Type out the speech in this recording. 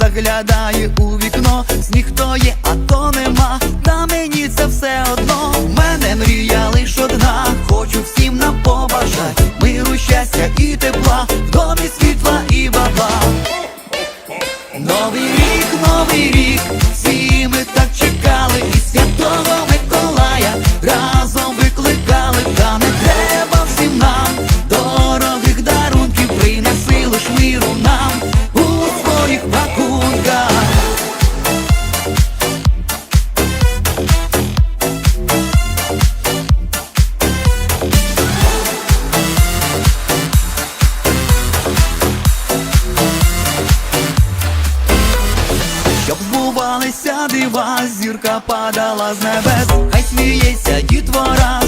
Заглядає у вікно, сніг то є, а то нема. Новий рік, новий рік, всі ми так чекали, і святого Миколая. Хай ся дива, зірка падала з небес, хай сміється дітвора.